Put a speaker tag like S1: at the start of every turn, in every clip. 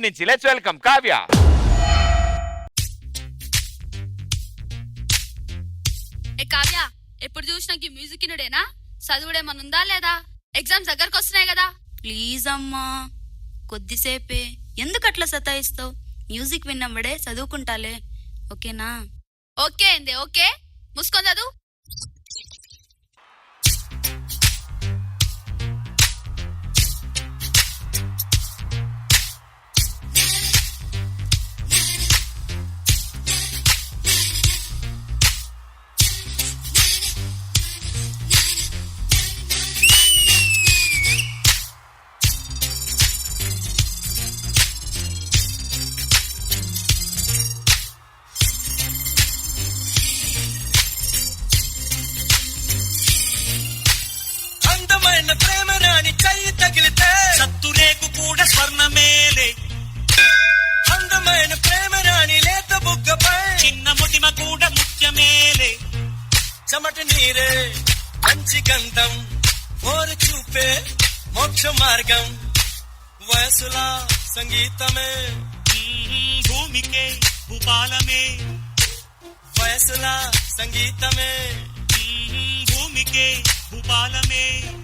S1: నుంచి. Let's welcome Kavya.
S2: ఏ కావ్య ఎప్పుడు చూసినా ఈ మ్యూజిక్ ఇనుడేనా చదువుడేమన్నా ఉందా లేదా? ఎగ్జామ్స్ దగ్గరకు వస్తున్నాయి కదా.
S3: ప్లీజ్ అమ్మా కొద్దిసేపే. ఎందుకు అట్లా సతాయిస్తావు? మ్యూజిక్ విన్నప్పుడే చదువుకుంటాలే. ఓకేనా?
S2: ఓకే అండి ఓకే. మూసుకొని చదువు.
S4: ముటిమ కూడా ముత్యమేలే
S5: చెమట నీరే మంచి గంధం ఓరు చూపే మోక్ష మార్గం. వయసులా సంగీతమే.
S4: భూమికే భూపాలమే.
S5: వయసులా సంగీతమే.
S4: భూమికే భూపాలమే.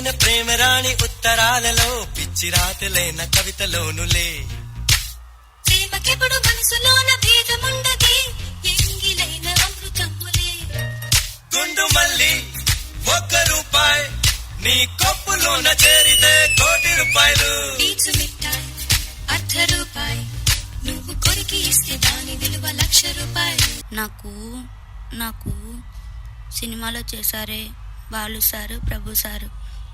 S5: అందమైన ప్రేమ రాణి ఉత్తరాలలో పిచ్చి రాతలైన కవితలోనులే.
S6: ప్రేమకెప్పుడు మనసులోన భేదముండదే ఎంగిలైన అమృతములే.
S5: గుండు మల్లి ఒక్క రూపాయి నీ కొప్పులోన చేరితే కోటి రూపాయలు.
S6: పీచు మిఠాయి అర్ధ రూపాయి. నువ్వు కొరికి ఇస్తే దాని విలువ లక్ష రూపాయలు
S3: నాకు నాకు సినిమాలో చేశారే బాలు సారు ప్రభు సారు.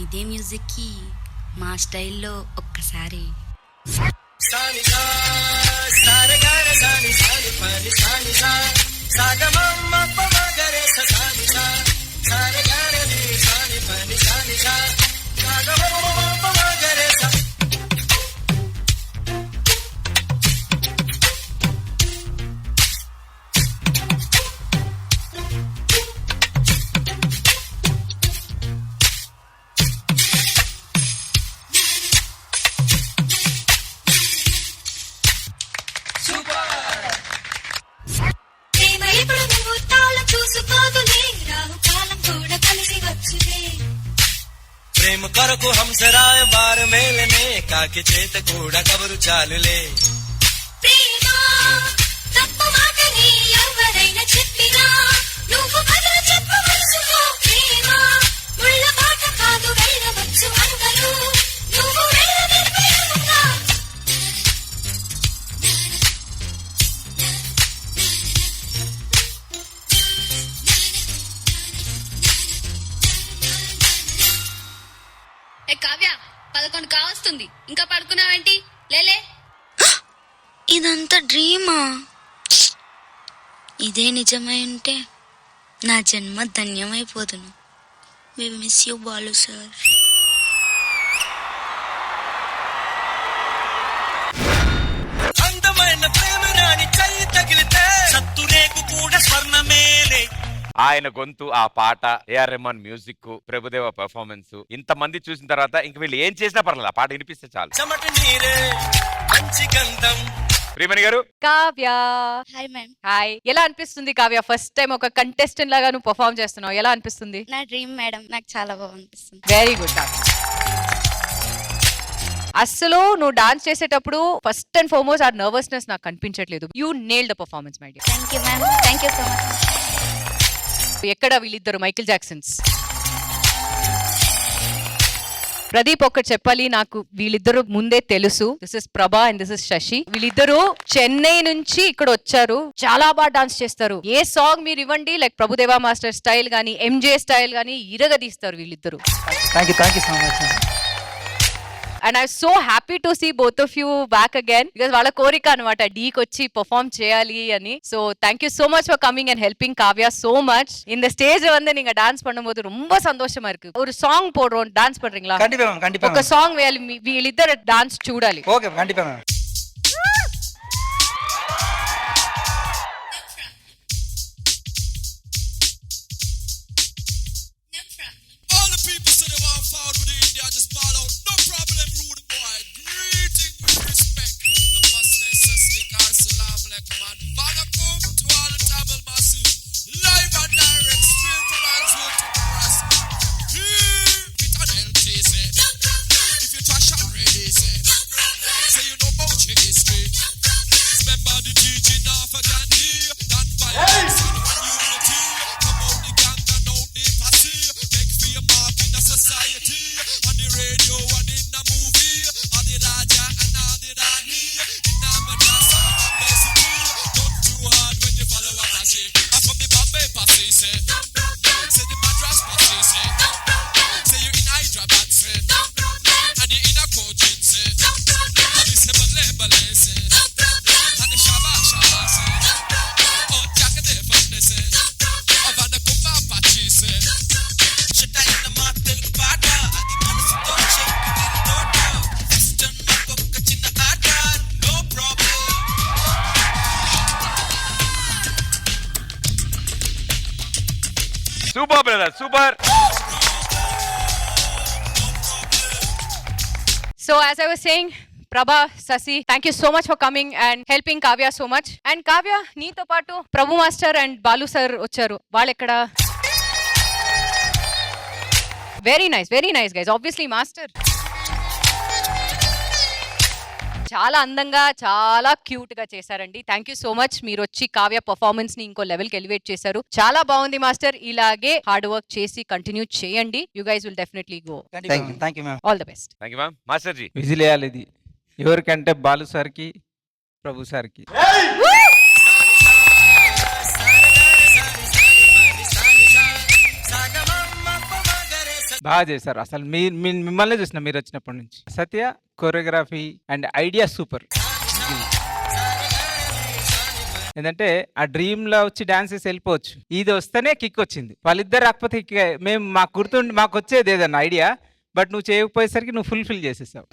S3: ఇదే మ్యూజిక్కి మా స్టైల్లో ఒక్కసారి.
S5: సాని సా సా సాగమమ్మ
S6: ప్రేమ
S5: కొరకు హంసరాయ వారు మేలనే కాకి చేత కూడా కబరు చాలులే.
S2: ఏ కావ్య పదకొండు కావస్తుంది. ఇంకా పడుకున్నావేంటి? లేలే.
S3: ఇదంతా డ్రీమా? ఇదే నిజమై ఉంటే నా జన్మ ధన్యమైపోదును. We miss you Balu sir.
S5: అందమైన ప్రేమ రాణి తగిలితే
S4: సత్తురేకు కూడా స్వర్ణమేలే.
S1: ఆయన గొంతు ఆ పాట A R Rahman music Prabhudeva performance ఇంత మంది చూసిన తర్వాత ఇంక వీళ్ళు ఏం చేసినా పర్లేదు ఆ పాట వినిపిస్తే చాలు. ప్రియమణి గారు.
S7: కావ్య.
S3: హాయ్ మ్యామ్
S7: హాయ్ ఎలా అనిపిస్తుంది కావ్య? ఫస్ట్ టైం ఒక కంటెస్టెంట్ లాగా నువ్వు పర్ఫామ్ చేస్తున్నావు. ఎలా అనిపిస్తుంది?
S3: నా డ్రీమ్ మేడం నాకు చాలా బాగా అనిపిస్తుంది.
S7: వెరీ గుడ్ అస్సలు నువ్వు డాన్స్ చేసేటప్పుడు ఫస్ట్ అండ్ ఫార్మోస్ట్ ఆ నర్వస్నెస్ నాకు కనిపించట్లేదు. You nail the performance my dear
S3: thank you ma'am thank you so much
S7: ఎక్కడ వీళ్ళిద్దరు? Michael Jackson's. ప్రదీప్ ఒక్కటి చెప్పాలి నాకు వీళ్ళిద్దరు ముందే తెలుసు. This is Prabha and this is Shashi. వీళ్ళిద్దరు చెన్నై నుంచి ఇక్కడ వచ్చారు. చాలా బాగా డాన్స్ చేస్తారు. ఏ సాంగ్ మీరు ఇవ్వండి? లైక్ ప్రభుదేవా మాస్టర్ స్టైల్ గానీ ఎంజే స్టైల్ గానీ ఇరగదీస్తారు వీళ్ళిద్దరు.
S8: Thank you thank you so much
S7: and I'm so happy to see both of you back again because వాళ్ళ కోరిక అనమాట డీకి వచ్చి పర్ఫార్మ్ చేయాలి అని. So thank you so much for coming and helping Kavya so much இந்த stage வந்து நீங்க டான்ஸ் பண்ணும்போது ரொம்ப சந்தோஷமா இருக்கு. ஒரு சாங் போடுறோம் டான்ஸ் பண்றீங்களா?
S8: கண்டிப்பா கண்டிப்பா
S7: ఒక సాంగ్ వీళ్ళిద్దరు டான்ஸ் சூடாலி
S8: okay
S9: కండిపా
S1: super brother super
S7: so as I was saying Prabha Shashi thank you so much for coming and helping Kavya so much and Kavya నీతో పాటు Prabhu master and Balu sir వచ్చారు. వాళ్ళు ఎక్కడ very nice very nice guys obviously master చాలా అందంగా చాలా క్యూట్గా చేశారండి. థ్యాంక్ యూ సో మచ్ మీరు వచ్చి కావ్య పర్ఫార్మెన్స్ని ఇంకో లెవెల్కి ఎలివేట్ చేశారు. చాలా బాగుంది మాస్టర్. ఇలాగే హార్డ్ వర్క్ చేసి కంటిన్యూ చేయండి. You guys will definitely go
S8: thank you thank you ma'am
S7: all the best
S1: thank you ma'am master ji
S10: whistle ఎవరికంటే బాలు సార్కి ప్రభు సార్కి. బాగా చేశారు అసలు మీ మిమ్మల్ని చూసిన మీరు వచ్చినప్పటి నుంచి. Satya choreography and idea super. ఏంటంటే ఆ డ్రీమ్లో వచ్చి డాన్స్ వెళ్ళిపోవచ్చు. ఇది వస్తేనే కిక్ వచ్చింది. వాళ్ళిద్దరు రాకపోతే మేము మాకు గుర్తుండి మాకు వచ్చేది ఏదన్నా ఐడియా బట్ నువ్వు చేయకపోయేసరికి నువ్వు ఫుల్ఫిల్ చేసేసావు.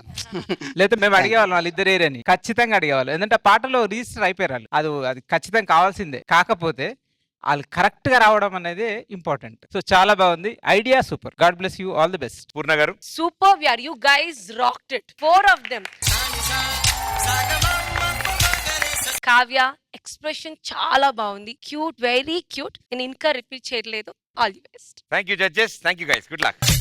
S10: లేకపోతే మేము అడిగేవాళ్ళం వాళ్ళిద్దరు ఏరని. ఖచ్చితంగా అడిగేవాళ్ళం. ఎందుకంటే ఆ పాటలో రిజిస్టర్ అయిపోయారు అది అది ఖచ్చితంగా కావాల్సిందే. కాకపోతే వాళ్ళు కరెక్ట్గా రావడం అనేది ఇంపార్టెంట్. సో చాలా బాగుంది. Idea super. God bless you all the best.
S1: Purna garu.
S11: Super యార్ you guys rocked it. Four of them. Kavya expression చాలా బాగుంది. Cute very cute. నేను ఇంకా రిపీట్ చేయట్లేదు. All the best.
S1: Thank you judges. Thank you guys. Good luck.